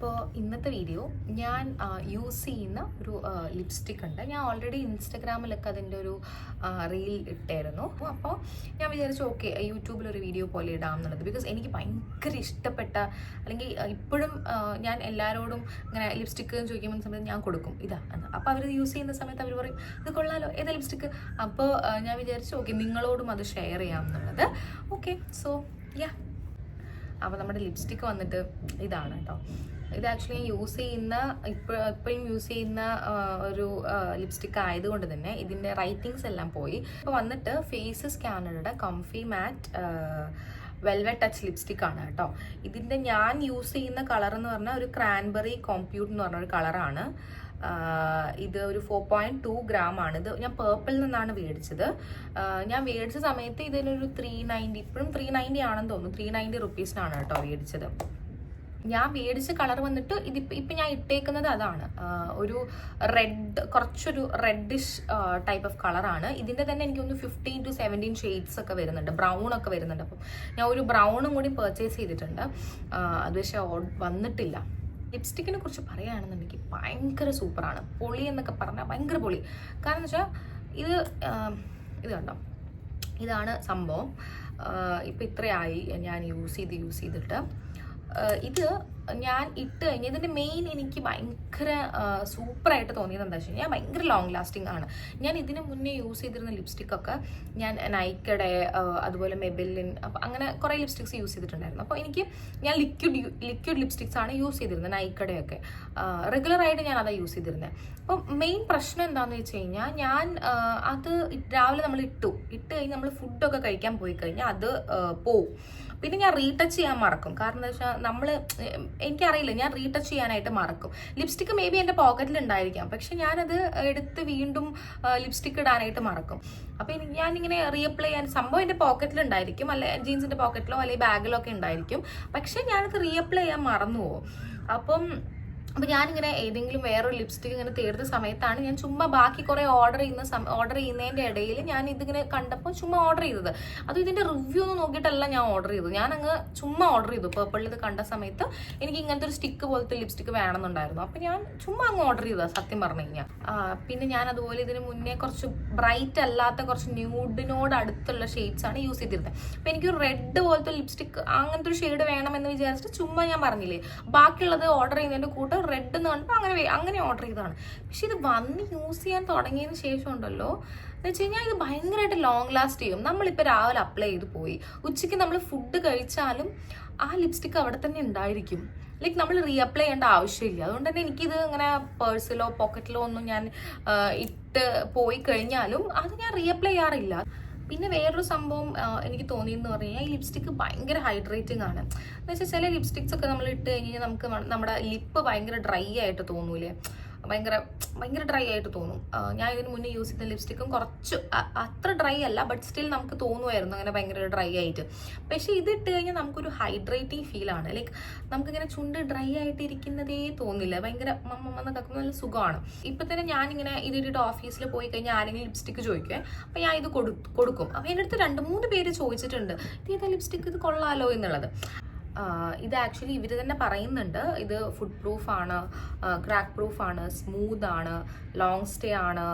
അപ്പോൾ ഇന്നത്തെ വീഡിയോ ഞാൻ യൂസ് ചെയ്യുന്ന ഒരു ലിപ്സ്റ്റിക് ഉണ്ട്. ഞാൻ ഓൾറെഡി ഇൻസ്റ്റഗ്രാമിലൊക്കെ അതിന്റെ ഒരു റീൽ ഇട്ടായിരുന്നു. അപ്പോൾ ഞാൻ വിചാരിച്ചു ഓക്കെ യൂട്യൂബിൽ ഒരു വീഡിയോ പോലെ ഇടാം എന്നുള്ളത് ബിക്കോസ് എനിക്ക് ഭയങ്കര ഇഷ്ടപ്പെട്ട അല്ലെങ്കിൽ ഇപ്പോഴും ഞാൻ എല്ലാവരോടും ഇങ്ങനെ ലിപ്സ്റ്റിക്ക് ചോദിക്കുമ്പോൾ സമയത്ത് ഞാൻ കൊടുക്കും. ഇതാ എന്ന് അപ്പോൾ അവർ യൂസ് ചെയ്യുന്ന സമയത്ത് അവർ പറയും ഇത് കൊള്ളാലോ ഏതാ ലിപ്സ്റ്റിക്ക് അപ്പോൾ ഞാൻ വിചാരിച്ചു ഓക്കെ നിങ്ങളോടും അത് ഷെയർ ചെയ്യാം എന്നുള്ളത് ഓക്കെ സോ യാ അപ്പോൾ നമ്മുടെ ലിപ്സ്റ്റിക്ക് വന്നിട്ട് ഇതാണ് കേട്ടോ ഇത് ആക്ച്വലി യൂസ് ചെയ്യുന്ന ഇപ്പോൾ ഇപ്പോഴും യൂസ് ചെയ്യുന്ന ഒരു ലിപ്സ്റ്റിക് ആയതുകൊണ്ട് തന്നെ ഇതിന്റെ റൈറ്റിങ്സ് എല്ലാം പോയി. അപ്പോൾ വന്നിട്ട് face സ്കാനറുടെ comfy matte velvet touch lipstick ആണ് കേട്ടോ ഇതിന്റെ ഞാൻ യൂസ് ചെയ്യുന്ന കളർ എന്ന് പറഞ്ഞാൽ ഒരു ക്രാൻബെറി കോമ്പ്യൂട്ട് എന്ന് പറഞ്ഞ ഒരു കളറാണ് ഇത് ഒരു ഫോർ പോയിന്റ് ടു ഗ്രാം ആണ്. ഇത് ഞാൻ പേർപ്പിൾ നിന്നാണ് മേടിച്ചത്. ഞാൻ മേടിച്ച സമയത്ത് ഇതിനൊരു ത്രീ നയന്റി ഇപ്പോഴും ത്രീ നയന്റി ആണെന്ന് തോന്നുന്നു. ത്രീ നയന്റി റുപ്പീസിനാണ് കേട്ടോ മേടിച്ചത്. ഞാൻ മേടിച്ച കളർ വന്നിട്ട് ഇതിപ്പോൾ ഇപ്പം ഞാൻ ഇട്ടേക്കുന്നത് അതാണ്. ഒരു റെഡ് കുറച്ചൊരു റെഡിഷ് ടൈപ്പ് ഓഫ് കളറാണ് ഇതിന്റെ തന്നെ എനിക്ക് ഒന്ന് ഫിഫ്റ്റീൻ ടു സെവന്റീൻ ഷെയ്ഡ്സ് ഒക്കെ വരുന്നുണ്ട്. ബ്രൗൺ ഒക്കെ വരുന്നുണ്ട്. അപ്പം ഞാൻ ഒരു ബ്രൗണും കൂടി പർച്ചേസ് ചെയ്തിട്ടുണ്ട്. അത് പക്ഷേ വന്നിട്ടില്ല. ലിപ്സ്റ്റിക്കിനെ കുറിച്ച് പറയുകയാണെന്നുണ്ടെങ്കിൽ ഭയങ്കര സൂപ്പറാണ്. പൊളി എന്നൊക്കെ പറഞ്ഞാൽ ഭയങ്കര പൊളി. കാരണം എന്ന് വെച്ചാൽ ഇത് ഇത് കണ്ടോ? ഇതാണ് സംഭവം. ഇപ്പം ഇത്രയായി ഞാൻ യൂസ് ചെയ്ത് യൂസ് ചെയ്തിട്ട്. ഇത് ഞാൻ ഇട്ട് കഴിഞ്ഞ് ഇതിന്റെ മെയിൻ എനിക്ക് ഭയങ്കര സൂപ്പറായിട്ട് തോന്നിയത് എന്താ വെച്ച് കഴിഞ്ഞാൽ ഭയങ്കര ലോങ് ലാസ്റ്റിംഗ് ആണ്. ഞാൻ ഇതിന് മുന്നേ യൂസ് ചെയ്തിരുന്ന ലിപ്സ്റ്റിക്കൊക്കെ ഞാൻ നൈക്കയുടെ അതുപോലെ മെബെല്ലിൻ അപ്പം അങ്ങനെ കുറേ ലിപ്സ്റ്റിക്സ് യൂസ് ചെയ്തിട്ടുണ്ടായിരുന്നു. അപ്പോൾ എനിക്ക് ഞാൻ ലിക്വിഡ് ലിക്വിഡ് ലിപ്സ്റ്റിക്സ് ആണ് യൂസ് ചെയ്തിരുന്നത് നൈക്കയുടെയൊക്കെ റെഗുലറായിട്ട് ഞാൻ അതാണ് യൂസ് ചെയ്തിരുന്നത് അപ്പം മെയിൻ പ്രശ്നം എന്താണെന്ന് വെച്ച് കഴിഞ്ഞാൽ ഞാൻ അത് രാവിലെ നമ്മൾ ഇട്ടു. ഇട്ട് കഴിഞ്ഞ് നമ്മൾ ഫുഡൊക്കെ കഴിക്കാൻ പോയി കഴിഞ്ഞാൽ അത് പോവും. പിന്നെ ഞാൻ റീടച്ച് ചെയ്യാൻ മറക്കും. കാരണം എന്താ വെച്ചാൽ നമ്മൾ എനിക്കറിയില്ല ഞാൻ റീടച്ച് ചെയ്യാനായിട്ട് മറക്കും. ലിപ്സ്റ്റിക്ക് മേ ബി എന്റെ പോക്കറ്റിൽ ഉണ്ടായിരിക്കാം പക്ഷെ ഞാനത് എടുത്ത് വീണ്ടും ലിപ്സ്റ്റിക്ക് ഇടാനായിട്ട് മറക്കും. അപ്പോൾ ഞാനിങ്ങനെ റീഅപ്ലൈ ചെയ്യാൻ സംഭവം എന്റെ പോക്കറ്റിൽ ഉണ്ടായിരിക്കും അല്ലെ ജീൻസിന്റെ പോക്കറ്റിലോ അല്ലെങ്കിൽ ബാഗിലോ ഒക്കെ ഉണ്ടായിരിക്കും. പക്ഷെ ഞാനത് റീഅപ്ലൈ ചെയ്യാൻ മറന്നു പോകും അപ്പം അപ്പൊ ഞാനിങ്ങനെ ഏതെങ്കിലും വേറൊരു ലിപ്സ്റ്റിക് ഇങ്ങനെ തീർന്ന സമയത്താണ് ഞാൻ ചുമ്മാ ബാക്കി കുറേ ഓർഡർ ചെയ്യുന്ന ഓർഡർ ചെയ്യുന്നതിന്റെ ഇടയിൽ ഞാൻ ഇതിങ്ങനെ കണ്ടപ്പോൾ ചുമ്മാ ഓർഡർ ചെയ്തത്. അത് ഇതിന്റെ റിവ്യൂ ഒന്നും നോക്കിയിട്ടല്ല ഞാൻ ഓർഡർ ചെയ്തത്. ഞാൻ അങ്ങ് ചുമ്മാ ഓർഡർ ചെയ്തു. പേർപ്പിളിൽ ഇത് കണ്ട സമയത്ത് എനിക്ക് ഇങ്ങനത്തെ ഒരു സ്റ്റിക്ക് പോലത്തെ ലിപ്സ്റ്റിക് വേണമെന്നുണ്ടായിരുന്നു. അപ്പൊ ഞാൻ ചുമ്മാ അങ്ങ് ഓർഡർ ചെയ്തതാണ് സത്യം പറഞ്ഞു കഴിഞ്ഞാൽ പിന്നെ ഞാൻ അതുപോലെ ഇതിന് മുന്നേ കുറച്ച് ബ്രൈറ്റ് അല്ലാത്ത കുറച്ച് ന്യൂഡിനോട് അടുത്തുള്ള ഷെയ്ഡ്സ് ആണ് യൂസ് ചെയ്തിരുന്നത്. അപ്പൊ എനിക്ക് റെഡ് പോലത്തെ ലിപ്സ്റ്റിക് അങ്ങനത്തെ ഒരു ഷെയ്ഡ് വേണമെന്ന് വിചാരിച്ചിട്ട് ചുമ്മാ ഞാൻ പറഞ്ഞില്ലേ? ബാക്കിയുള്ളത് ഓർഡർ ചെയ്യുന്നതിന്റെ കൂട്ട് റെഡ് എന്ന് പറഞ്ഞപ്പോൾ അങ്ങനെ അങ്ങനെ ഓർഡർ ചെയ്തതാണ്. പക്ഷെ ഇത് വന്ന് യൂസ് ചെയ്യാൻ തുടങ്ങിയതിന് ശേഷം ഉണ്ടല്ലോ. എന്ന് വെച്ച് കഴിഞ്ഞാൽ ഇത് ഭയങ്കരമായിട്ട് ലോങ് ലാസ്റ്റ് ചെയ്യും. നമ്മളിപ്പോൾ രാവിലെ അപ്ലൈ ചെയ്ത് പോയി. ഉച്ചയ്ക്ക് നമ്മൾ ഫുഡ് കഴിച്ചാലും ആ ലിപ്സ്റ്റിക് അവിടെ തന്നെ ഉണ്ടായിരിക്കും. ലൈക്ക് നമ്മൾ റീഅപ്ലൈ ചെയ്യേണ്ട ആവശ്യമില്ല. അതുകൊണ്ട് തന്നെ എനിക്കിത് ഇങ്ങനെ പേഴ്സിലോ പോക്കറ്റിലോ ഒന്നും ഞാൻ ഇട്ട് പോയി കഴിഞ്ഞാലും അത് ഞാൻ റീഅപ്ലൈ ചെയ്യാറില്ല. പിന്നെ വേറൊരു സംഭവം എനിക്ക് തോന്നിയെന്ന് പറഞ്ഞു കഴിഞ്ഞാൽ ഈ ലിപ്സ്റ്റിക്ക് ഭയങ്കര ഹൈഡ്രേറ്റിംഗ് ആണ്. എന്ന് വെച്ചാൽ ചില ലിപ്സ്റ്റിക്സ് ഒക്കെ നമ്മൾ ഇട്ട് കഴിഞ്ഞാൽ നമുക്ക് നമ്മുടെ ലിപ്പ് ഭയങ്കര ഡ്രൈ ആയിട്ട് തോന്നൂലേ ഭയങ്കര ഭയങ്കര ഡ്രൈ ആയിട്ട് തോന്നും. ഞാൻ ഇതിന് മുന്നേ യൂസ് ചെയ്ത ലിപ്സ്റ്റിക്കും കുറച്ച് അത്ര ഡ്രൈ അല്ല ബട്ട് സ്റ്റിൽ നമുക്ക് തോന്നുമായിരുന്നു അങ്ങനെ ഭയങ്കര ഡ്രൈ ആയിട്ട്. പക്ഷേ ഇത് ഇട്ട് കഴിഞ്ഞാൽ നമുക്കൊരു ഹൈഡ്രേറ്റിംഗ് ആണ്. ലൈക്ക് നമുക്കിങ്ങനെ ചുണ്ട് ഡ്രൈ ആയിട്ട് ഇരിക്കുന്നതേ തോന്നില്ല. ഭയങ്കര മമ്മന്ന് കക്കുന്ന നല്ല സുഖമാണ്. ഇപ്പൊ തന്നെ ഞാനിങ്ങനെ ഇതിട്ടിട്ട് ഓഫീസിൽ പോയി കഴിഞ്ഞാൽ ആരെങ്കിലും ലിപ്സ്റ്റിക്ക് ചോദിക്കുവേ അപ്പൊ ഞാൻ ഇത് കൊടു കൊടുക്കും. അപ്പൊ എന്റെ അടുത്ത് രണ്ട് മൂന്ന് പേര് ചോദിച്ചിട്ടുണ്ട് ഇത് ഏതാ ലിപ്സ്റ്റിക്ക് ഇത് കൊള്ളാലോ എന്നുള്ളത്. ഇത് ആക്ച്വലി ഇവർ തന്നെ പറയുന്നുണ്ട്. ഇത് ഫുഡ് പ്രൂഫ് ആണ് ക്രാക്ക് പ്രൂഫ് ആണ് സ്മൂത്ത് ആണ് ലോങ് സ്റ്റേ ആണ്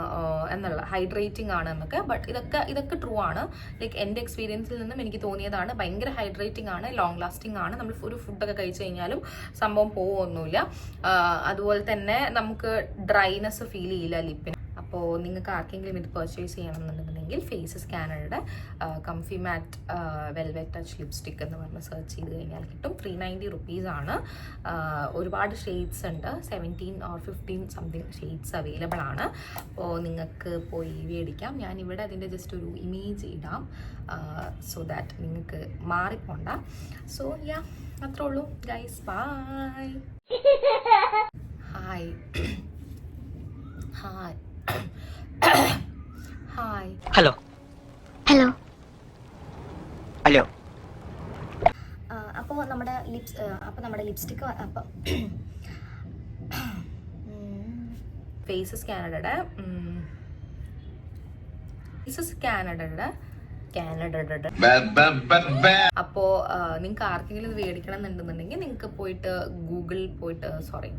എന്നുള്ള ഹൈഡ്രേറ്റിംഗ് ആണ് എന്നൊക്കെ. ബട്ട് ഇതൊക്കെ ഇതൊക്കെ ട്രൂ ആണ്. ലൈക്ക് എന്റെ എക്സ്പീരിയൻസിൽ നിന്നും എനിക്ക് തോന്നിയതാണ് ഭയങ്കര ഹൈഡ്രേറ്റിംഗ് ആണ് ലോങ് ലാസ്റ്റിംഗ് ആണ്. നമ്മൾ ഒരു ഫുഡൊക്കെ കഴിച്ചു കഴിഞ്ഞാലും സംഭവം പോവുമൊന്നുമില്ല അതുപോലെ തന്നെ നമുക്ക് ഡ്രൈനെസ് ഫീൽ ചെയ്യില്ല ലിപ്പിന്. അപ്പോൾ നിങ്ങൾക്ക് ആർക്കെങ്കിലും ഇത് പെർച്ചേസ് പർച്ചേസ് ചെയ്യണമെന്നുണ്ടെന്നുണ്ടെങ്കിൽ face സ്കാനറുടെ comfy matte velvet touch lipstick എന്ന് പറഞ്ഞ് സെർച്ച് ചെയ്ത് കഴിഞ്ഞാൽ കിട്ടും ത്രീ നയന്റി റുപ്പീസ് ആണ് ഒരുപാട് ഷെയ്ഡ്സ് ഉണ്ട് seventeen or fifteen something shades available ആണ് അപ്പോൾ നിങ്ങൾക്ക് പോയി മേടിക്കാം ഞാൻ ഇവിടെ അതിന്റെ ജസ്റ്റ് ഒരു ഇമേജ് ഇടാം സോ ദാറ്റ് നിങ്ങൾക്ക് മാറിപ്പോണ്ട സോ യാ അത്രേ ഉള്ളൂ guys bye hi hi hi hello hello hello അപ്പോ നമ്മുടെ ലിപ്സ് അപ്പോ നമ്മുടെ ലിപ്സ്റ്റിക് അപ്പോ ഫേസസ് കാനഡയുടെ ഫേസസ് കാനഡയുടെ കാനഡ അപ്പോ നിങ്ങൾക്ക് ആർക്കെങ്കിലും ഇത് മേടിക്കണം എന്നുണ്ടെന്നുണ്ടെങ്കിൽ നിങ്ങൾക്ക് പോയിട്ട് ഗൂഗിൾ പോയിട്ട് സോറി